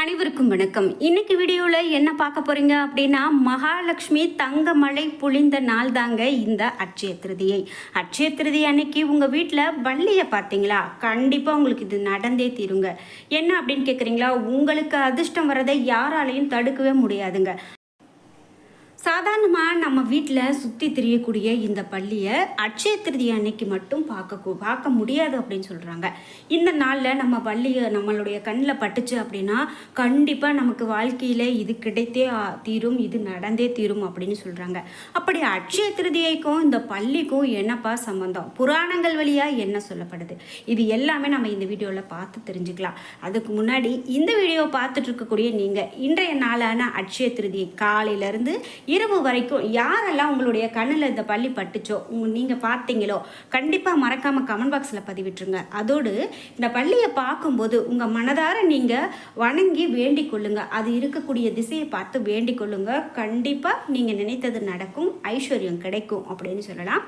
அனைவருக்கும் வணக்கம். இன்னைக்கு வீடியோவில் என்ன பார்க்க போறீங்க அப்படின்னா மகாலட்சுமி தங்கமழை புழிந்த நாள் தாங்க இந்த அட்சய திருதியை. அட்சய திருதி அன்னைக்கு உங்கள் வீட்டில் வள்ளியை பார்த்தீங்களா? கண்டிப்பாக உங்களுக்கு இது நடந்தே தீருங்க. என்ன அப்படின்னு கேட்குறீங்களா உங்களுக்கு அதிர்ஷ்டம் வரதை யாராலையும் தடுக்கவே முடியாதுங்க. சாதாரணமாக நம்ம வீட்டில் சுற்றி திரியக்கூடிய இந்த பள்ளியை அட்சய திருதி அன்னைக்கு மட்டும் பார்க்க பார்க்க முடியாது அப்படின்னு சொல்கிறாங்க இந்த நாளில் நம்ம பள்ளியை நம்மளுடைய கண்ணில் பட்டுச்சு அப்படின்னா கண்டிப்பாக நமக்கு வாழ்க்கையில் இது கிடைத்தே தீரும் இது நடந்தே தீரும் அப்படின்னு சொல்கிறாங்க அப்படி அட்சய திருதியைக்கும் இந்த பள்ளிக்கும் என்னப்பா சம்மந்தம் புராணங்கள் வழியாக என்ன சொல்லப்படுது? இது எல்லாமே நம்ம இந்த வீடியோவில் பார்த்து தெரிஞ்சுக்கலாம். அதுக்கு முன்னாடி இந்த வீடியோவை பார்த்துட்டு இருக்கக்கூடிய நீங்கள் இன்றைய நாளான அட்சய திருதி காலையிலேருந்து இரவு வரைக்கும் யாரெல்லாம் உங்களுடைய கண்ணில் இந்த பள்ளி பட்டுச்சோ நீங்கள் பார்த்தீங்களோ கண்டிப்பாக மறக்காமல் கமெண்ட் பாக்ஸில் பதிவிட்டுருங்க. அதோடு இந்த பள்ளியை பார்க்கும்போது உங்கள் மனதார நீங்கள் வணங்கி வேண்டிக் கொள்ளுங்க. அது இருக்கக்கூடிய திசையை பார்த்து வேண்டிக் கொள்ளுங்க. கண்டிப்பாக நீங்கள் நினைத்தது நடக்கும் ஐஸ்வர்யம் கிடைக்கும் அப்படின்னு சொல்லலாம்.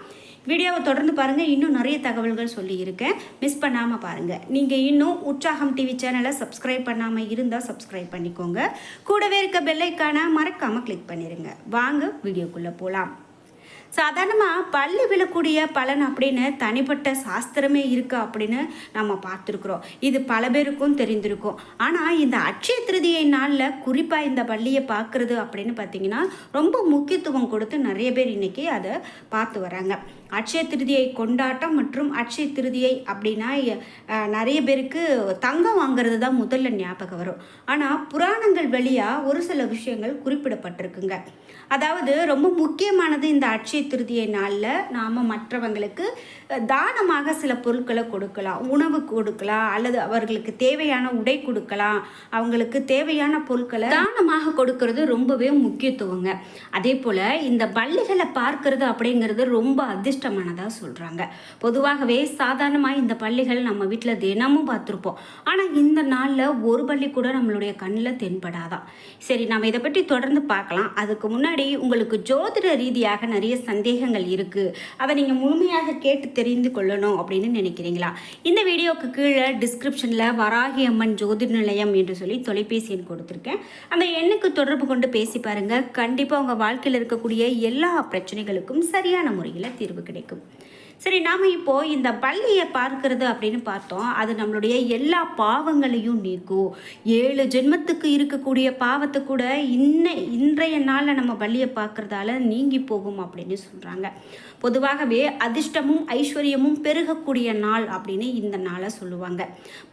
வீடியோவை தொடர்ந்து பாருங்கள் இன்னும் நிறைய தகவல்கள் சொல்லியிருக்கேன் மிஸ் பண்ணாமல் பாருங்கள் நீங்கள் இன்னும் உற்சாகம் டிவி சேனலை சப்ஸ்கிரைப் பண்ணாமல் இருந்தால் சப்ஸ்கிரைப் பண்ணிக்கோங்க. கூடவே இருக்க பெல்லைக்கான மறக்காமல் கிளிக் பண்ணிடுங்க வாங்க வீடியோக்குள்ளே போகலாம் சாதாரணமாக பள்ளி விழக்கூடிய பலன் அப்படின்னு தனிப்பட்ட சாஸ்திரமே இருக்கு அப்படின்னு நம்ம பார்த்துருக்குறோம். இது பல பேருக்கும் தெரிந்திருக்கும். ஆனால் இந்த அட்சய திருதியை நாளில் குறிப்பாக இந்த பள்ளியை பார்க்குறது அப்படின்னு பார்த்தீங்கன்னா ரொம்ப முக்கியத்துவம் கொடுத்து நிறைய பேர் இன்னைக்கு அதை பார்த்து வராங்க. அட்சய திருதியை கொண்டாட்டம் மற்றும் அட்சய திருதியை அப்படின்னா நிறைய பேருக்கு தங்கம் வாங்குறது தான் முதல்ல ஞாபகம் வரும். ஆனால் புராணங்கள் வழியாக ஒரு சில விஷயங்கள் குறிப்பிடப்பட்டிருக்குங்க. அதாவது ரொம்ப முக்கியமானது இந்த அட்சய திருதியை நாளில் நாம் மற்றவங்களுக்கு தானமாக சில பொருட்களை கொடுக்கலாம் உணவு கொடுக்கலாம் அல்லது அவர்களுக்கு தேவையான உடை கொடுக்கலாம் அவங்களுக்கு தேவையான பொருட்களை தானமாக கொடுக்கறது ரொம்பவே முக்கியத்துவங்க. அதே போல் இந்த பள்ளிகளை பார்க்கறது அப்படிங்கிறது ரொம்ப அதிர்ஷ்டமானதாக சொல்கிறாங்க பொதுவாகவே சாதாரணமாக இந்த பள்ளிகள் நம்ம வீட்டில் தினமும் பார்த்துருப்போம். ஆனால் இந்த நாளில் ஒரு பள்ளி கூட நம்மளுடைய கண்ணில் தென்படாதான். சரி நம்ம இதை பற்றி தொடர்ந்து பார்க்கலாம். அதுக்கு முன்னாடி உங்களுக்கு ஜோதிட ரீதியாக நிறைய சந்தேகங்கள் இருக்குது அதை நீங்கள் முழுமையாக கேட்டு தெரிந்து கொள்ளணும் அப்படின்னு நினைக்கிறீங்களா? இந்த வீடியோக்கு கீழே டிஸ்கிரிப்ஷனில் வராகி அம்மன் ஜோதிட நிலையம் என்று சொல்லி தொலைபேசி எண் கொடுத்துருக்கேன். அந்த எண்ணுக்கு தொடர்பு கொண்டு பேசி பாருங்கள் கண்டிப்பாக உங்கள் வாழ்க்கையில் இருக்கக்கூடிய எல்லா பிரச்சனைகளுக்கும் சரியான முறையில் தீர்வு கிடைக்கும். சரி நாம் இப்போ இந்த பள்ளியை பார்க்கறது அப்படின்னு பார்த்தோம். அது நம்மளுடைய எல்லா பாவங்களையும் நீக்கும். ஏழு ஜென்மத்துக்கு இருக்கக்கூடிய பாவத்தை கூட இன்ன இன்றைய நாளில் நம்ம பள்ளியை பார்க்கறதால நீங்கி போகும் அப்படின்னு சொல்கிறாங்க பொதுவாகவே அதிர்ஷ்டமும் ஐஸ்வர்யமும் பெருகக்கூடிய நாள் அப்படின்னு இந்த நாளை சொல்லுவாங்க.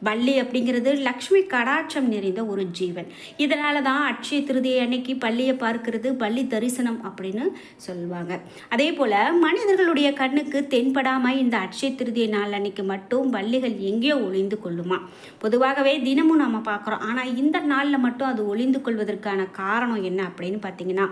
பள்ளி அப்படிங்கிறது லக்ஷ்மி கடாட்சம் நிறைந்த ஒரு ஜீவன். இதனால தான் அட்சய திருதியை அன்னைக்கு பள்ளியை பார்க்கிறது பள்ளி தரிசனம் அப்படின்னு சொல்லுவாங்க. அதே போல் மனிதர்களுடைய கண்ணுக்கு தென் தென்படாமல் இந்த அட்சய திருதிய நாள் அன்னைக்கு மட்டும் பள்ளிகள் எங்கேயோ ஒளிந்து கொள்ளுமா? பொதுவாகவே தினமும் நம்ம பார்க்குறோம். ஆனால் இந்த நாளில் மட்டும் அது ஒளிந்து கொள்வதற்கான காரணம் என்ன அப்படின்னு பார்த்தீங்கன்னா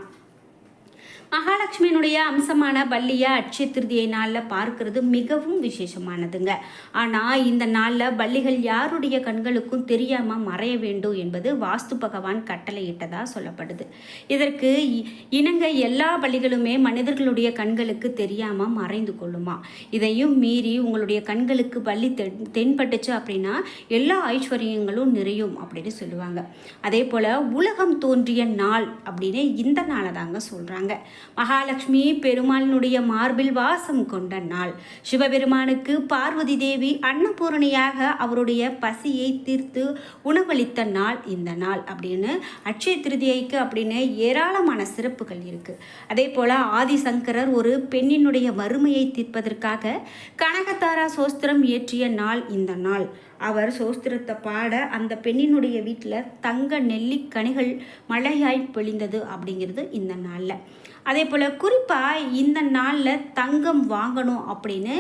மகாலட்சுமியினுடைய அம்சமான பள்ளியை அட்சய திருதியை நாளில் பார்க்கறது மிகவும் விசேஷமானதுங்க. ஆனால் இந்த நாளில் பள்ளிகள் யாருடைய கண்களுக்கும் தெரியாமல் மறைய வேண்டும் என்பது வாஸ்து பகவான் கட்டளையிட்டதாக சொல்லப்படுது. இதற்கு இ- இணங்க எல்லா பள்ளிகளுமே மனிதர்களுடைய கண்களுக்கு தெரியாமல் மறைந்து கொள்ளுமா? இதையும் மீறி உங்களுடைய கண்களுக்கு பள்ளி தென் தென்பட்டுச்சு அப்படின்னா எல்லா ஐஸ்வர்யங்களும் நிறையும் அப்படின்னு சொல்லுவாங்க. அதே போல் உலகம் தோன்றிய நாள் அப்படின்னு இந்த நாளை தாங்க சொல்கிறாங்க மகாலட்சுமி பெருமாளினுடைய மார்பில் வாசம் கொண்ட நாள். சிவபெருமானுக்கு பார்வதி தேவி அன்னபூரணியாக அவருடைய பசியை தீர்த்து உணவளித்த நாள் இந்த நாள் அப்படின்னு அட்சய திருதியைக்கு அப்படின்னு ஏராளமான சிறப்புகள் இருக்குது அதே போல் ஆதிசங்கரர் ஒரு பெண்ணினுடைய வறுமையை தீர்ப்பதற்காக கனகதாரா சோஸ்திரம் இயற்றிய நாள் இந்த நாள். அவர் சோஸ்திரத்தை பாட அந்த பெண்ணினுடைய வீட்டில் தங்க நெல்லிக்கனிகள் மழையாய் பொழிந்தது அப்படிங்கிறது இந்த நாளில். அதே போல் குறிப்பாக இந்த நாளில் தங்கம் வாங்கணும் அப்படின்னு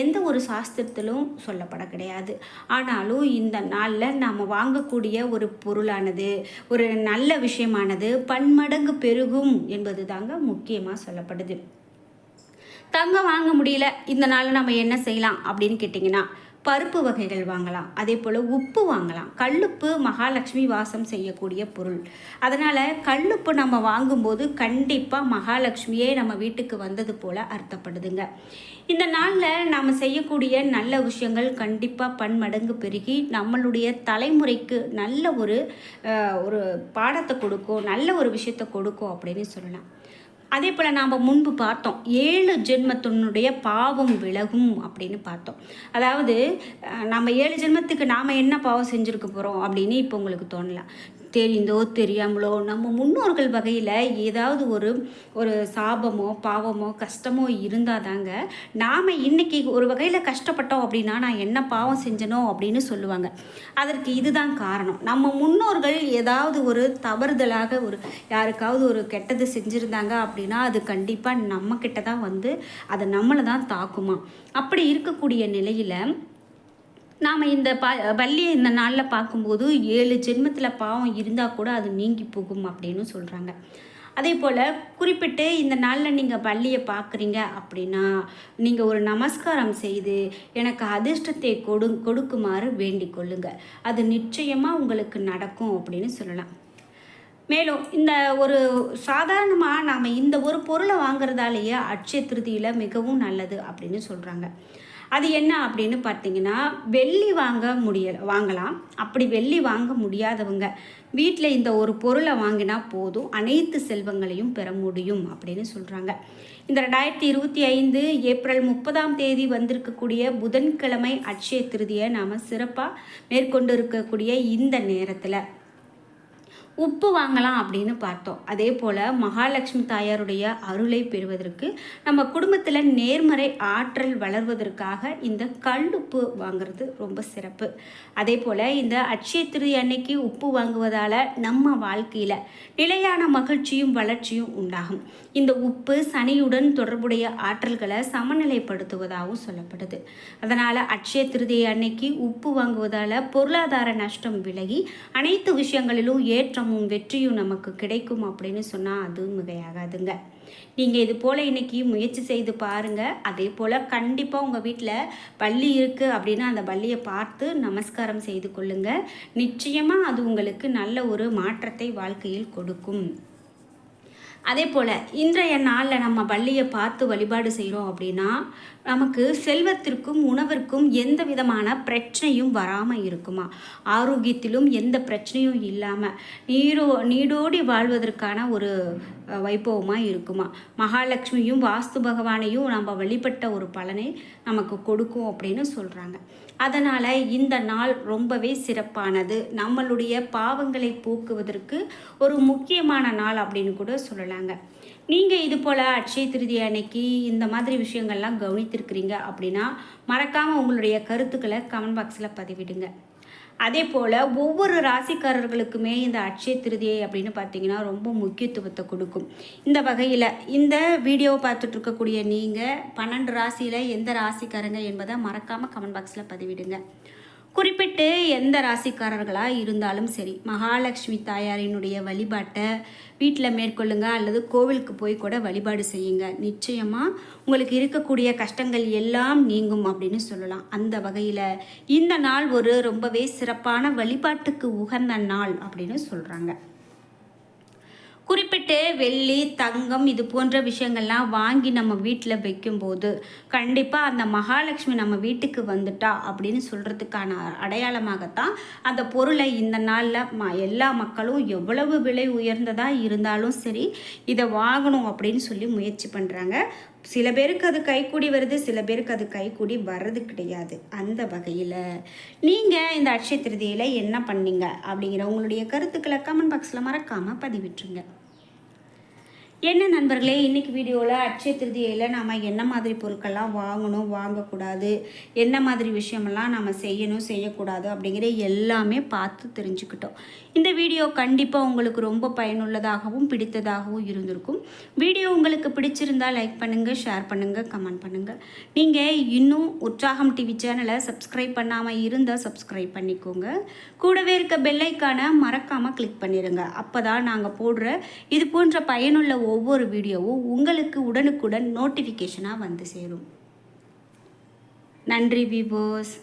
எந்த ஒரு சாஸ்திரத்திலும் சொல்லப்பட கிடையாது. ஆனாலும் இந்த நாளில் நாம் வாங்கக்கூடிய ஒரு பொருளானது ஒரு நல்ல விஷயமானது பன்மடங்கு பெருகும் என்பது தாங்க முக்கியமாக சொல்லப்படுது. தங்கம் வாங்க முடியல இந்த நாளில் நம்ம என்ன செய்யலாம் அப்படின்னு கேட்டிங்கன்னா பருப்பு வகைகள் வாங்கலாம். அதே போல் உப்பு வாங்கலாம். கல்லுப்பு மகாலட்சுமி வாசம் செய்யக்கூடிய பொருள். அதனால் கல்லுப்பு நம்ம வாங்கும்போது கண்டிப்பாக மகாலட்சுமியே நம்ம வீட்டுக்கு வந்தது போல் அர்த்தப்படுதுங்க. இந்த நாளில் நாம் செய்யக்கூடிய நல்ல விஷயங்கள் கண்டிப்பாக பன்மடங்கு பெருகி நம்மளுடைய தலைமுறைக்கு நல்ல ஒரு ஒரு பாடத்தை கொடுக்கும் நல்ல ஒரு விஷயத்தை கொடுக்கும் அப்படின்னு சொல்லலாம். அதே போல் நாம் முன்பு பார்த்தோம் ஏழு ஜென்மத்தினுடைய பாவம் விலகும் அப்படின்னு பார்த்தோம். அதாவது நம்ம ஏழு ஜென்மத்துக்கு நாம் என்ன பாவம் செஞ்சுருக்க போகிறோம் அப்படின்னு இப்போ உங்களுக்கு தோணலாம் தெரிந்தோ தெரியாமலோ நம்ம முன்னோர்கள் வகையில் ஏதாவது ஒரு ஒரு சாபமோ பாவமோ கஷ்டமோ இருந்தால் தாங்க நாம் இன்றைக்கி ஒரு வகையில் கஷ்டப்பட்டோம் அப்படின்னா நான் என்ன பாவம் செஞ்சனோ அப்படின்னு சொல்லுவாங்க. அதற்கு இதுதான் காரணம். நம்ம முன்னோர்கள் ஏதாவது ஒரு தவறுதலாக ஒரு யாருக்காவது ஒரு கெட்டது செஞ்சுருந்தாங்க அப்படின்னா அது கண்டிப்பாக நம்மக்கிட்ட தான் வந்து அதை நம்மளை தான் தாக்குமா. அப்படி இருக்கக்கூடிய நிலையில் நாம் இந்த ப வள்ளியை இந்த நாளில் பார்க்கும்போது ஏழு ஜென்மத்தில் பாவம் இருந்தால் கூட அது நீங்கி போகும் அப்படின்னு சொல்கிறாங்க அதே போல் குறிப்பிட்டு இந்த நாளில் நீங்கள் பள்ளியை பார்க்குறீங்க அப்படின்னா நீங்கள் ஒரு நமஸ்காரம் செய்து எனக்கு அதிர்ஷ்டத்தை கொடு கொடுக்குமாறு வேண்டிக் கொள்ளுங்கள் அது நிச்சயமாக உங்களுக்கு நடக்கும் அப்படின்னு சொல்லலாம். மேலும் இந்த ஒரு சாதாரணமாக நாம் இந்த ஒரு பொருளை வாங்குறதாலேயே அட்சய திருதியில் மிகவும் நல்லது அப்படின்னு சொல்கிறாங்க அது என்ன அப்படின்னு பார்த்தீங்கன்னா வெள்ளி வாங்க முடியலை வாங்கலாம். அப்படி வெள்ளி வாங்க முடியாதவங்க வீட்டில் இந்த ஒரு பொருளை வாங்கினா போதும். அனைத்து செல்வங்களையும் பெற முடியும் அப்படின்னு சொல்கிறாங்க இந்த ரெண்டாயிரத்தி இருபத்தி ஐந்து ஏப்ரல் முப்பதாம் தேதி வந்திருக்கக்கூடிய புதன்கிழமை அட்சய திருதியை நாம் சிறப்பாக மேற்கொண்டு இருக்கக்கூடிய இந்த நேரத்தில் உப்பு வாங்கலாம் அப்படின்னு பார்த்தோம். அதே போல் மகாலட்சுமி தாயாருடைய அருளை பெறுவதற்கு நம்ம குடும்பத்தில் நேர்மறை ஆற்றல் வளர்வதற்காக இந்த கல்லுப்பு வாங்குறது ரொம்ப சிறப்பு. அதே போல் இந்த அட்சய திரு அன்னைக்கு உப்பு வாங்குவதால் நம்ம வாழ்க்கையில் நிலையான மகிழ்ச்சியும் வளர்ச்சியும் உண்டாகும். இந்த உப்பு சனியுடன் தொடர்புடைய ஆற்றல்களை சமநிலைப்படுத்துவதாகவும் சொல்லப்படுது. அதனால் அட்சய திருதி அன்னைக்கு உப்பு வாங்குவதால் பொருளாதார நஷ்டம் விலகி அனைத்து விஷயங்களிலும் ஏற்றம் ஏற்றமும் வெற்றியும் நமக்கு கிடைக்கும் அப்படின்னு சொன்னால் அதுவும் மிகையாகாதுங்க. நீங்கள் இது போல் இன்றைக்கி முயற்சி செய்து பாருங்கள் அதே போல் கண்டிப்பாக உங்கள் வீட்டில் பள்ளி இருக்குது அப்படின்னா அந்த பள்ளியை பார்த்து நமஸ்காரம் செய்து கொள்ளுங்கள் நிச்சயமாக அது உங்களுக்கு நல்ல ஒரு மாற்றத்தை வாழ்க்கையில் கொடுக்கும். அதே போல் இன்றைய நாளில் நம்ம பள்ளியை பார்த்து வழிபாடு செய்கிறோம் அப்படின்னா நமக்கு செல்வத்திற்கும் உணவிற்கும் எந்த விதமான பிரச்சனையும் வராமல் இருக்குமா? ஆரோக்கியத்திலும் எந்த பிரச்சனையும் இல்லாமல் நீரோ நீடோடி வாழ்வதற்கான ஒரு வைபவமாக இருக்குமா? மகாலட்சுமியும் வாஸ்து பகவானையும் நம்ம வழிபட்ட ஒரு பலனை நமக்கு கொடுக்கும் அப்படின்னு சொல்கிறாங்க அதனால் இந்த நாள் ரொம்பவே சிறப்பானது. நம்மளுடைய பாவங்களை போக்குவதற்கு ஒரு முக்கியமான நாள் அப்படின்னு கூட சொல்லலாங்க. நீங்கள் இது போல் அட்சய திருதி அன்னைக்கு இந்த மாதிரி விஷயங்கள்லாம் கவனித்திருக்கிறீங்க அப்படின்னா மறக்காமல் உங்களுடைய கருத்துக்களை கமெண்ட் பாக்ஸில் பதிவிடுங்க. அதே போல் ஒவ்வொரு ராசிக்காரர்களுக்குமே இந்த அட்சய திருதியை அப்படின்னு பார்த்தீங்கன்னா ரொம்ப முக்கியத்துவத்தை கொடுக்கும். இந்த வகையில் இந்த வீடியோவை பார்த்துட்டு இருக்கக்கூடிய நீங்கள் பன்னெண்டு ராசியில் எந்த ராசிக்காரங்க என்பதை மறக்காமல் கமெண்ட் பாக்ஸில் பதிவிடுங்க. குறிப்பிட்டு எந்த ராசிக்காரர்களாக இருந்தாலும் சரி மகாலட்சுமி தாயாரினுடைய வழிபாட்டை வீட்டில் மேற்கொள்ளுங்க அல்லது கோவிலுக்கு போய் கூட வழிபாடு செய்யுங்க. நிச்சயமாக உங்களுக்கு இருக்கக்கூடிய கஷ்டங்கள் எல்லாம் நீங்கும் அப்படின்னு சொல்லலாம். அந்த வகையில் இந்த நாள் ஒரு ரொம்பவே சிறப்பான வழிபாட்டுக்கு உகந்த நாள் அப்படின்னு சொல்கிறாங்க குறிப்பிட்டு வெள்ளி தங்கம் இது போன்ற விஷயங்கள்லாம் வாங்கி நம்ம வீட்டில் வைக்கும்போது கண்டிப்பாக அந்த மகாலட்சுமி நம்ம வீட்டுக்கு வந்துட்டா அப்படின்னு சொல்கிறதுக்கான அடையாளமாகத்தான் அந்த பொருளை இந்த நாளில் ம எல்லா மக்களும் எவ்வளவு விலை உயர்ந்ததாக இருந்தாலும் சரி இதை வாங்கணும் அப்படின்னு சொல்லி முயற்சி பண்ணுறாங்க சில பேருக்கு அது கைக்கூடி வருது சில பேருக்கு அது கைக்கூடி வர்றது கிடையாது. அந்த வகையில். நீங்கள் இந்த அட்சய திருதியில் என்ன பண்ணீங்க அப்படிங்கிற உங்களுடைய கருத்துக்களை கமெண்ட் பாக்ஸில் மறக்காமல் பதிவிட்டுருங்க. என்ன நண்பர்களே இன்றைக்கி வீடியோவில் அட்சய திருதியில் நாம் என்ன மாதிரி பொருட்கள்லாம் வாங்கணும் வாங்கக்கூடாது என்ன மாதிரி விஷயமெல்லாம் நம்ம செய்யணும் செய்யக்கூடாது அப்படிங்கிற எல்லாமே பார்த்து தெரிஞ்சுக்கிட்டோம். இந்த வீடியோ கண்டிப்பாக உங்களுக்கு ரொம்ப பயனுள்ளதாகவும் பிடித்ததாகவும் இருந்திருக்கும். வீடியோ உங்களுக்கு பிடிச்சிருந்தால் லைக் பண்ணுங்கள் ஷேர் பண்ணுங்கள் கமெண்ட் பண்ணுங்கள் நீங்கள் இன்னும் உற்சாகம் டிவி சேனலை சப்ஸ்கிரைப் பண்ணாமல் இருந்தால் சப்ஸ்கிரைப் பண்ணிக்கோங்க. கூடவே இருக்க பெல்லைக்கான மறக்காமல் கிளிக் பண்ணிடுங்க அப்போ தான் நாங்கள் போடுற இது போன்ற பயனுள்ள ஒவ்வொரு வீடியோவும் உங்களுக்கு உடனுக்குடன் நோட்டிஃபிகேஷனாக வந்து சேரும். நன்றி விவோஸ்